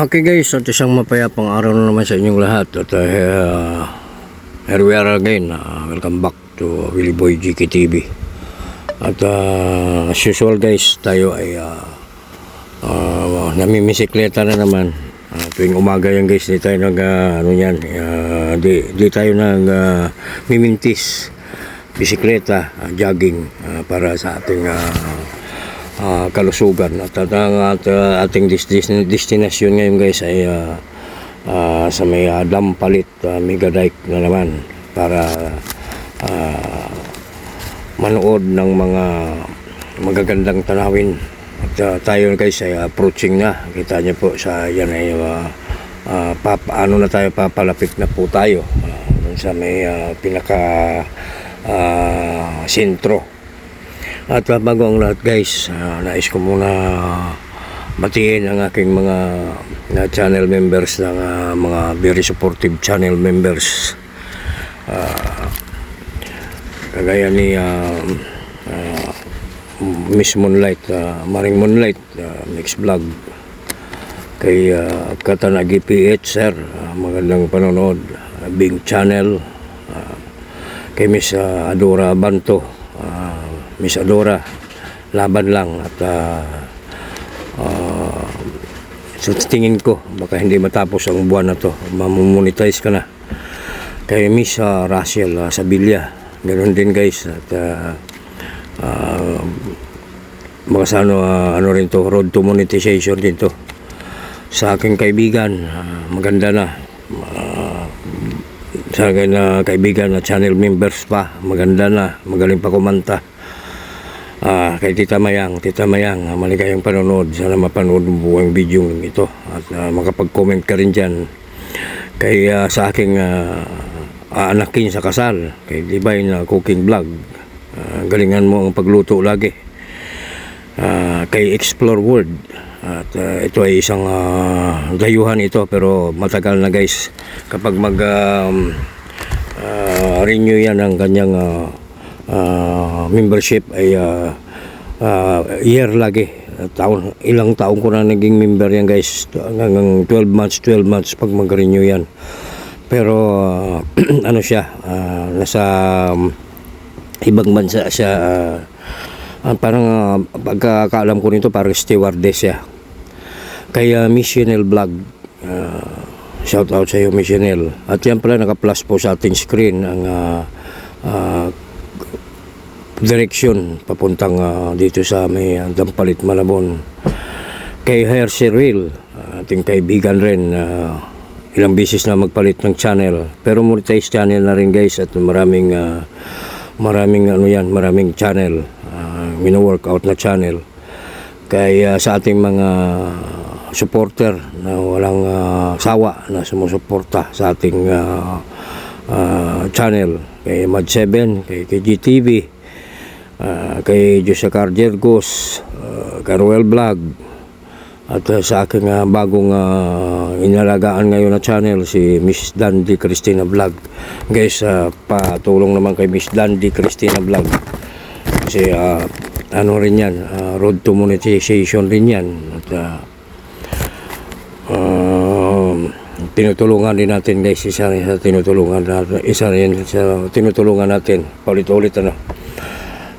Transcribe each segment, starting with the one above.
Okay guys, at isang mapayapang araw na naman sa inyong lahat. At uh, here we are again, uh, welcome back to Willie Boy GK at uh, as usual guys, tayo ay uh, uh, namimisikleta na naman. Uh, tuwing umaga yan guys, di tayo nag uh, ano yan, uh, di, di tayo nag uh, mimintis. Bisikleta, uh, jogging uh, para sa ating uh, uh, kalusugan. At ang uh, ating destinasyon ngayon guys ay uh, uh, sa may uh, Dampalit uh, Mega Dike na naman para uh, manood ng mga magagandang tanawin. At uh, tayo guys ay approaching na. Kita niyo po sa yan ay uh, uh, papa, ano na tayo papalapit na po tayo uh, sa may uh, pinaka uh, sentro at uh, bago ang lahat guys, uh, nais ko muna batiin ang aking mga na channel members ng uh, mga very supportive channel members. Uh, kagaya ni uh, uh, Miss Moonlight, uh, Maring Moonlight, uh, Mix Vlog. Kay uh, Katanagi PH, sir, uh, magandang panonood. Uh, Bing Channel, uh, kay Miss uh, Adora Banto, uh, Miss Adora, laban lang at uh, uh, sa tingin ko baka hindi matapos ang buwan na to. Mamonetize ka na. Kay Miss uh, Rachel uh, Sabilla ganoon din guys at uh, uh, mga sa ano, uh, ano rin to road to monetization din to. Sa aking kaibigan uh, maganda na. Uh, sa akin na kaibigan na channel members pa maganda na. Magaling pa kumanta Ah, kay Tita Mayang, Tita Mayang, ah, maligayang panonood. Sana mapanood mo buong video ito at ah, makapag-comment ka rin dyan. Kay ah, sa aking ah, aanakin sa kasal, kay Libay na cooking vlog. Ah, galingan mo ang pagluto lagi. Ah, kay Explore World. At ah, ito ay isang ah, dayuhan ito pero matagal na guys. Kapag mag um, ah, renew yan ang kanyang ah, ah, membership ay ah, ah, year lagi. Taon ilang taon ko na naging member yan guys. Hanggang 12 months 12 months pag mag-renew yan. Pero ah, ano siya ah, nasa um, ibang bansa siya ah, parang ah, pagkakaalam ko nito parang stewardess siya. Kaya Missionel Vlog ah, shout out sa iyo Missionel at yan pala naka-plus po sa ating screen ang ah, ah, direksyon papuntang ah, dito sa may ah, Dampalit Malabon. Kay Hershey Real ating kaibigan rin ah, ilang bisis na magpalit ng channel. Pero monetize channel na rin guys at maraming ah, maraming ano yan maraming channel uh, mino-workout na channel. Kaya sa ating mga supporter na walang ah, sawa na sumusuporta sa ating ah, ah, channel. Kay Mad7 kay KGTV Ah, kay Josacar Jergos, uh, Caruel Vlog, at ah, sa aking ah, bagong ah, inalagaan ngayon na channel, si Miss Dandy Christina Vlog. Guys, ah, patulong naman kay Miss Dandy Christina Vlog. Kasi ah, ano rin yan, ah, road to monetization rin yan. At ah, um, tinutulungan din natin guys, isa rin sa tinutulungan natin, isa rin sa tinutulungan natin, paulit-ulit ano.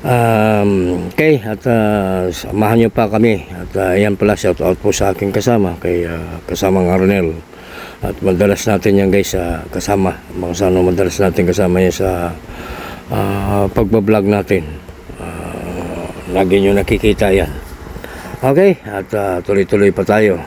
Um, okay, at uh, samahan niyo pa kami. At uh, yan pala, shout out po sa aking kasama, kay uh, kasamang Arnel. At madalas natin yan guys, uh, kasama. Mga sana madalas natin kasama yan sa uh, pagbablog natin. Uh, lagi nyo nakikita yan. Okay, at uh, tuloy-tuloy pa tayo.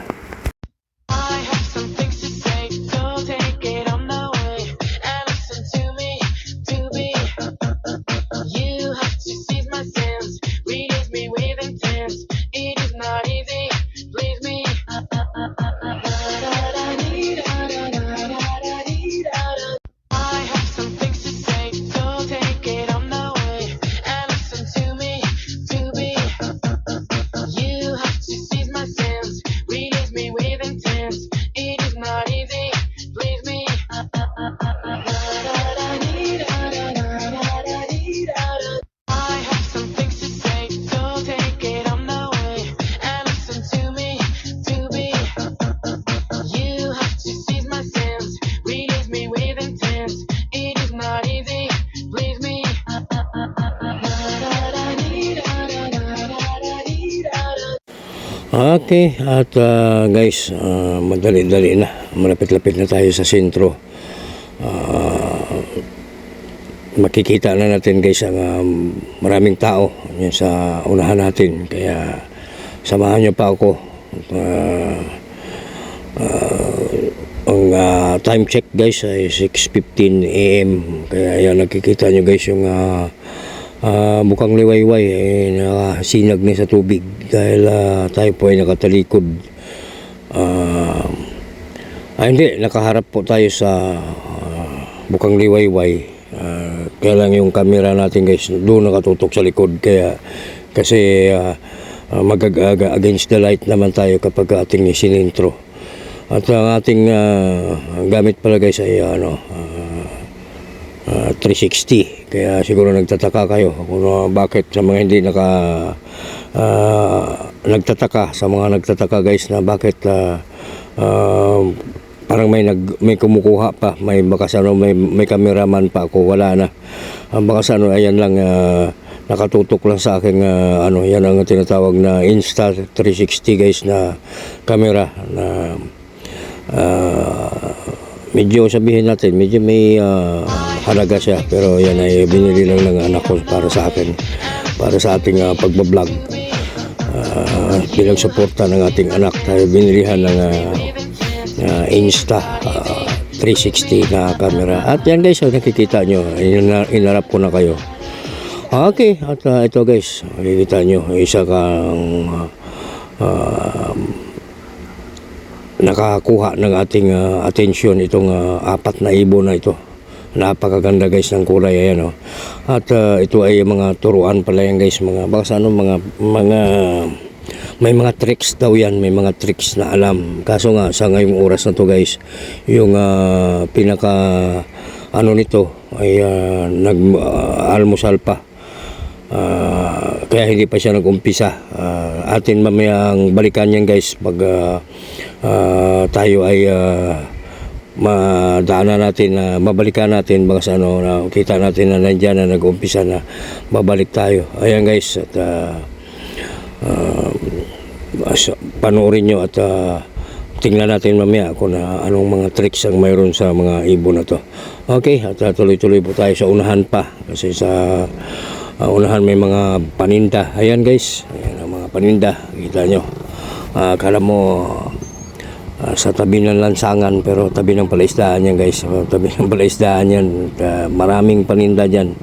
Okay, at ah, guys, ah, madali-dali na. Malapit-lapit na tayo sa sentro. Ah, makikita na natin guys ang um, maraming tao yun sa unahan natin. Kaya samahan niyo pa ako. Ah, ah, ang ah, time check guys ay 6.15 a.m. Kaya yan nakikita nyo guys yung ah, ah, bukang liwayway eh, nakasinag na sa tubig dahil ah, tayo po ay nakatalikod. Ah, ah, hindi, nakaharap po tayo sa ah, bukang liwayway. Ah, kaya lang yung camera natin guys doon nakatutok sa likod kaya kasi uh, mag-against the light naman tayo kapag ating sinintro. At ang ating ah, gamit pala guys ay ano ah, ah, 360. Kaya siguro nagtataka kayo kung ah, bakit sa mga hindi naka ah, nagtataka sa mga nagtataka guys na bakit ah, ah, parang may nag may kumukuha pa may bakas ano may may cameraman pa ako wala na ang bakas ano ayan lang ah, nakatutok lang sa aking ah, ano yan ang tinatawag na Insta 360 guys na camera na ah, medyo sabihin natin medyo may ah, halaga siya. Pero yan ay binili lang ng anak ko para sa akin. Para sa ating ah, pagbablog. Ah, bilang suporta ng ating anak tayo binilihan ng ah, ah, Insta ah, 360 na camera. At yan guys oh, nakikita nyo. Ina- inarap ko na kayo. Okay at ah, ito guys makikita nyo. Isa kang ah, ah, nakakuha ng ating ah, atensyon itong ah, apat na ibon na ito. Napakaganda guys ng kulay ayan oh. At ah, ito ay mga turuan pala yan guys, mga baka ano mga mga may mga tricks daw yan, may mga tricks na alam. Kaso nga sa ngayong oras na to guys, yung ah, pinaka ano nito ay ah, nag ah, almusal pa. Ah, kaya hindi pa siya nag-umpisa. Ah, atin mamayang balikan yan guys pag ah, ah, tayo ay ah, madaanan natin na mabalikan natin baka sa ano na kita natin na nandiyan na nag-umpisa na babalik tayo. Ayan guys at ah, as- panoorin nyo at ah, tingnan natin mamaya kung na anong mga tricks ang mayroon sa mga ibon na to. Okay, at ah, tuloy-tuloy po tayo sa unahan pa kasi sa ah, unahan may mga paninda. Ayan guys, ayan ang mga paninda. Kita nyo. Ah, akala mo ah, sa tabi ng lansangan pero tabi ng palaisdaan yan guys. Ah, tabi ng palaisdaan yan. Ah, maraming paninda dyan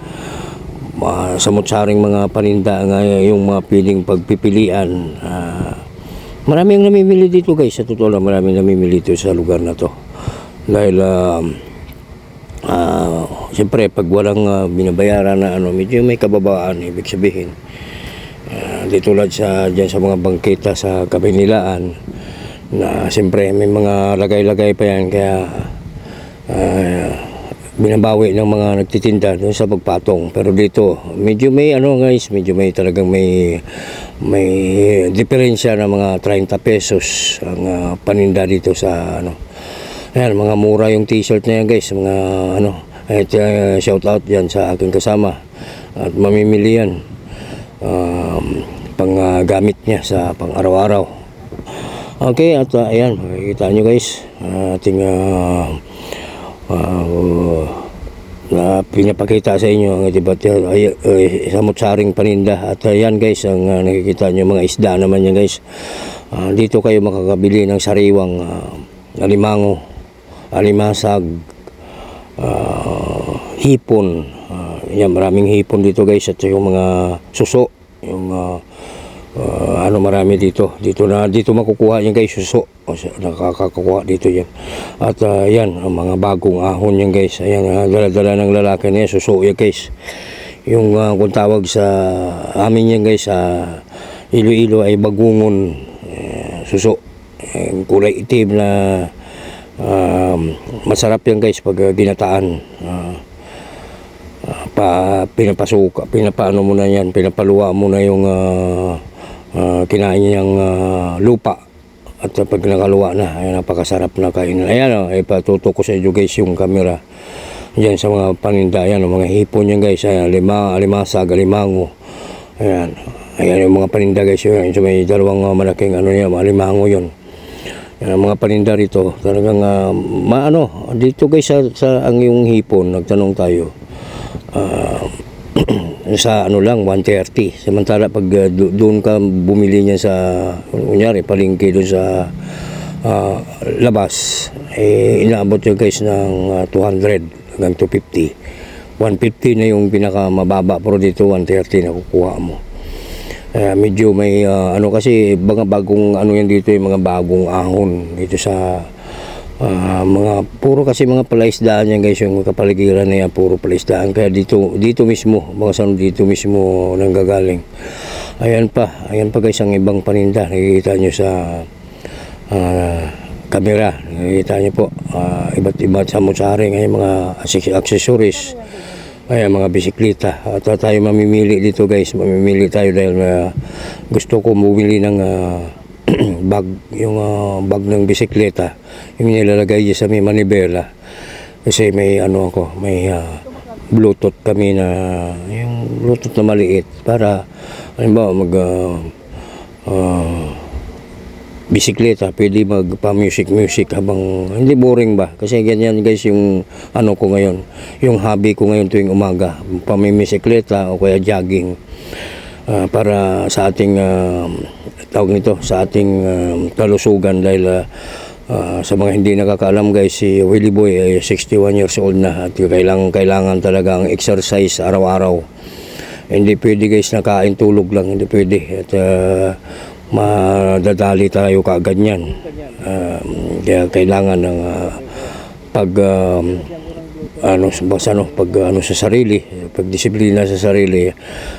mga samot-saring mga paninda nga yung mga piling pagpipilian. Ah, marami namimili dito guys. Sa totoo lang, marami namimili dito sa lugar na to. Dahil, um, ah, siyempre, pag walang ah, binabayaran na ano, medyo may kababaan, ibig sabihin. Ah, di tulad sa, dyan sa mga bangkita sa Kabinilaan, na siyempre may mga lagay-lagay pa yan, kaya ah, binabawi ng mga nagtitinda doon sa pagpatong. Pero dito, medyo may ano guys, medyo may talagang may may diferensya ng mga 30 pesos ang ah, paninda dito sa ano. Ayan, mga mura yung t-shirt na yan guys, mga ano, eh, uh, shout out yan sa aking kasama at mamimili yan um, pang ah, gamit niya sa pang araw-araw. Okay, at uh, ayan, makikita nyo guys, ah, ating ah, ah, na pinapakita sa inyo ang iba't ay, ay, samot-saring paninda. At ayan guys ang ah, nakikita nyo mga isda naman yan guys. Ah, dito kayo makakabili ng sariwang ah, alimango alimasag ah, hipon. Ah, yan maraming hipon dito guys at yung mga suso yung ah, ah, ano marami dito. Dito na dito makukuha yan guys suso. Nakakakuha dito yan. At ah, yan ang mga bagong ahon yan guys. Ayan ah, dala-dala ng lalaki na yan suso yan guys. Yung ah, kung tawag sa amin yan guys sa Iloilo ay bagungon eh, suso. Eh, kulay itim na um, masarap yan guys pag ah, ginataan. Ah, ah, pa pinapasuka pinapaano mo na yan pinapaluwa mo na yung ah, ah, kinain niyang ah, lupa at pag nakaluwa na ay napakasarap na kain ayan o oh, ipatutok ko sa inyo guys yung camera Diyan sa mga paninda, ayan, oh, mga hipon yan guys, ayan, lima, alimasag, alimango, ayan, Ayan yung mga paninda guys yun. So may dalawang uh, malaking ano niya, malimango yun. Yan ang mga paninda rito. Talagang uh, maano, dito guys sa, sa ang yung hipon, nagtanong tayo. Ah, sa ano lang 130 samantala pag uh, do- doon ka bumili niya sa kunyari palengke doon sa ah, labas eh inaabot yun guys ng ah, 200 hanggang 250 150 na yung pinaka mababa pero dito 130 na kukuha mo. Kaya medyo may ah, ano kasi mga bagong ano yan dito yung mga bagong ahon dito sa ah, mga puro kasi mga palaisdaan yan guys yung kapaligiran na yan puro palaisdaan. Kaya dito dito mismo mga sanong dito mismo nanggagaling. Ayan pa ayan pa guys ang ibang paninda. Nakikita nyo sa ah, kamera. Nakikita nyo po ah, iba't iba't sa musari ngayon mga access- accessories. Ayan, mga bisikleta. At uh, tayo mamimili dito guys. Mamimili tayo dahil uh, gusto ko bumili ng uh, bag, yung uh, bag ng bisikleta. Yung nilalagay sa may manibela. Kasi may ano ako, may uh, bluetooth kami na, yung bluetooth na maliit. Para, halimbawa, mag, uh, uh, bisikleta, pwede magpa-music music habang hindi boring ba? Kasi ganyan guys yung ano ko ngayon, yung hobby ko ngayon tuwing umaga, pamimisikleta o kaya jogging. Ah, para sa ating ah, tawag nito, sa ating ah, kalusugan dahil ah, ah, sa mga hindi nakakaalam guys, si Willie Boy ay 61 years old na at kailangan kailangan talaga ang exercise araw-araw. Hindi pwede guys na kain tulog lang, hindi pwede. At ah, madadali tayo kaagad yan. Ah, kaya kailangan ng ah, pag um, ano basta ano pag ano sa sarili, pagdisiplina sa sarili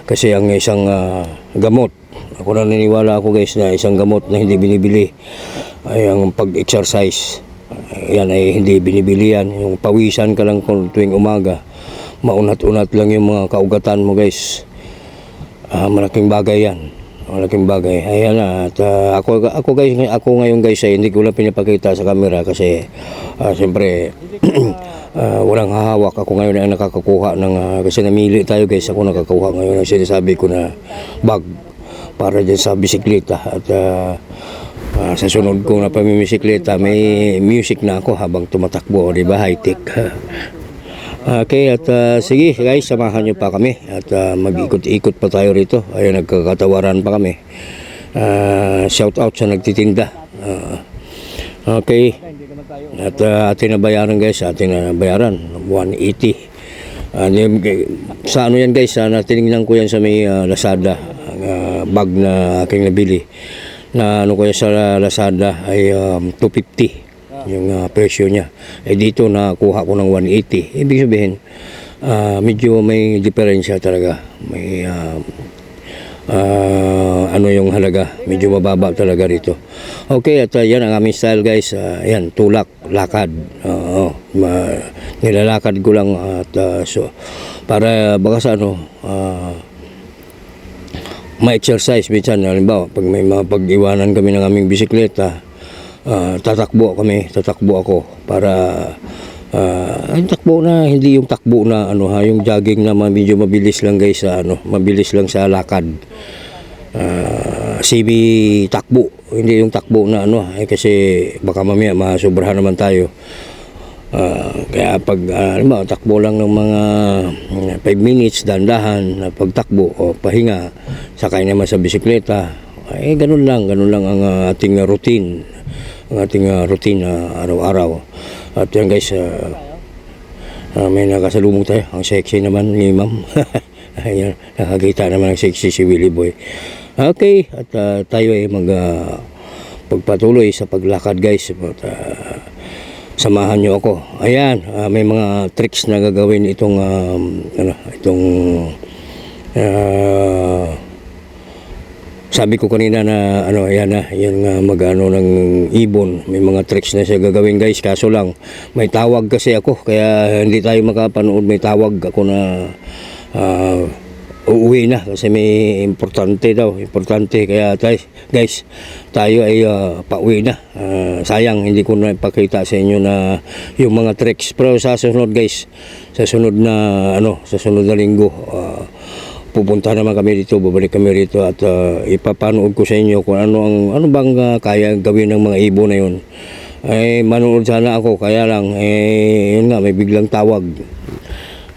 kasi ang isang ah, gamot ako naniniwala ako guys na isang gamot na hindi binibili ay ang pag-exercise. Yan ay hindi binibili yan. Yung pawisan ka lang kung tuwing umaga, maunat-unat lang yung mga kaugatan mo guys. Ah, malaking bagay yan. Malaking bagay. Ayan na. At ah, ako, ako guys, ako ngayon guys ay hindi ko lang pinapakita sa camera kasi ah, siyempre ah, walang hahawak. Ako ngayon ay nakakakuha ng ah, kasi namili tayo guys. Ako nakakuha ngayon ng sinasabi ko na bag para dyan sa bisikleta at ah, ah, sa sunod ko na pamimisikleta may music na ako habang tumatakbo, di ba? High tech. Okay, at ah, sige guys, samahan nyo pa kami at ah, mag-ikot-ikot pa tayo rito. Ayun, nagkakatawaran pa kami. Ah, shout out sa nagtitinda. Ah, okay. At ah, atin na bayaran guys, atin na bayaran. 180. Ah, yun, kay- sa ano yan guys, ah, natinignan ko yan sa may ah, Lazada, ah, bag na aking nabili. Na ano ko yan sa Lazada ay um, 250 yung ah, presyo niya. Eh dito nakuha ko ng 180. Ibig sabihin, ah, medyo may diferensya talaga. May ah, ah, ano yung halaga. Medyo mababa talaga rito. Okay, at ah, yan ang aming style guys. Ah, yan, tulak, lakad. Oo, ma- nilalakad ko lang at ah, so, para baka sa ano, ah, ma-exercise minsan. Halimbawa, pag may mga pag-iwanan kami ng aming bisikleta, ah, tatakbo kami, tatakbo ako para ah, ay takbo na hindi yung takbo na ano ha, yung jogging na medyo mabilis lang guys sa ano, mabilis lang sa lakad. Ah, CB takbo, hindi yung takbo na ano ay kasi baka mamaya masobrahan naman tayo. Ah, kaya pag uh, ano takbo lang ng mga 5 minutes dandahan na pagtakbo o pahinga sakay naman sa bisikleta ay ganun lang ganun lang ang ah, ating ah, routine ang ating ah, routine na araw-araw. At yan guys ah, ah, may nakasalubong tayo ang sexy naman ni ma'am. Ayan, nakakita naman ang sexy si Willie Boy. Okay at ah, tayo ay mag ah, pagpatuloy sa paglakad guys. At ah, samahan niyo ako. Ayan, ah, may mga tricks na gagawin itong um, ano, itong ah, sabi ko kanina na ano ayan na yan nga magano ng ibon. May mga tricks na siya gagawin guys. Kaso lang may tawag kasi ako kaya hindi tayo makapanood. May tawag ako na ah, uuwi na kasi may importante daw importante kaya tayo, guys tayo ay ah, pauwi na Ah, sayang hindi ko na ipakita sa inyo na yung mga tricks pero sa sunod guys sa sunod na ano sa sunod na linggo ah, pupunta naman kami dito, babalik kami rito at ah, ipapanood ko sa inyo kung ano ang ano bang ah, kaya gawin ng mga ibon na yun. Ay manood sana ako kaya lang eh yun nga may biglang tawag.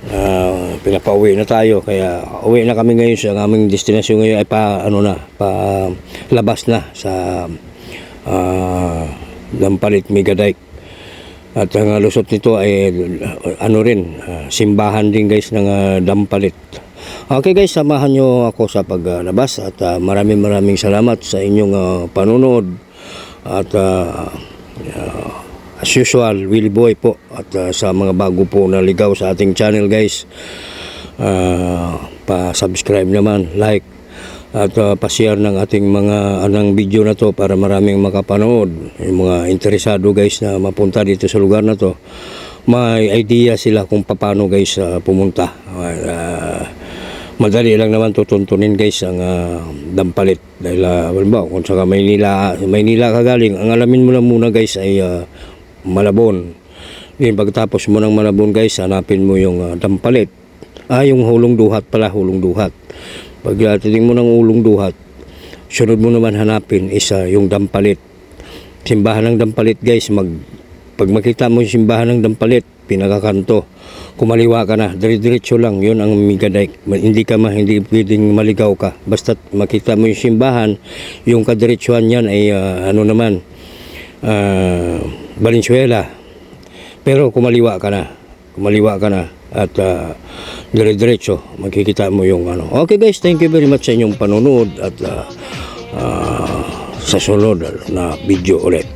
Ah, pinapauwi na tayo kaya uwi na kami ngayon. Sa aming destinasyon ngayon ay pa ano na pa labas na sa ah Lampalit Megadike at ang ah, lusot nito ay uh, ano rin ah, simbahan din guys ng ah, Dampalit okay guys samahan nyo ako sa paglabas at ah, maraming maraming salamat sa inyong ah, panunood at ah, ah, as usual Willie Boy po at ah, sa mga bago po na ligaw sa ating channel guys. Ah, pa-subscribe naman like at uh, pa-share ng ating mga anang video na to para maraming makapanood. Yung mga interesado guys na mapunta dito sa lugar na to may idea sila kung paano guys uh, pumunta. Uh, madali lang naman tutuntunin guys ang uh, dampalit. Dahil uh, ba kung sa Maynila Maynila ka galing ang alamin mo lang muna guys ay uh, Malabon Then pagtapos mo ng Malabon guys hanapin mo yung uh, dampalit ah yung hulong duhat pala hulong duhat pag uh, mo ng ulong duhat, sunod mo naman hanapin isa yung dampalit. Simbahan ng dampalit guys, mag, pag makita mo yung simbahan ng dampalit, pinakakanto, kumaliwa ka na, dire-diretso lang, yun ang Migadike. Hindi ka ma, hindi pwedeng maligaw ka. Basta makita mo yung simbahan, yung kadiretsuhan yan ay ah, ano naman, ah, Valenzuela. Pero kumaliwa ka na. Kumaliwa ka na at uh, dire-diretso makikita mo yung ano. Okay guys, thank you very much sa inyong panonood at ah, ah, sa sunod na video ulit.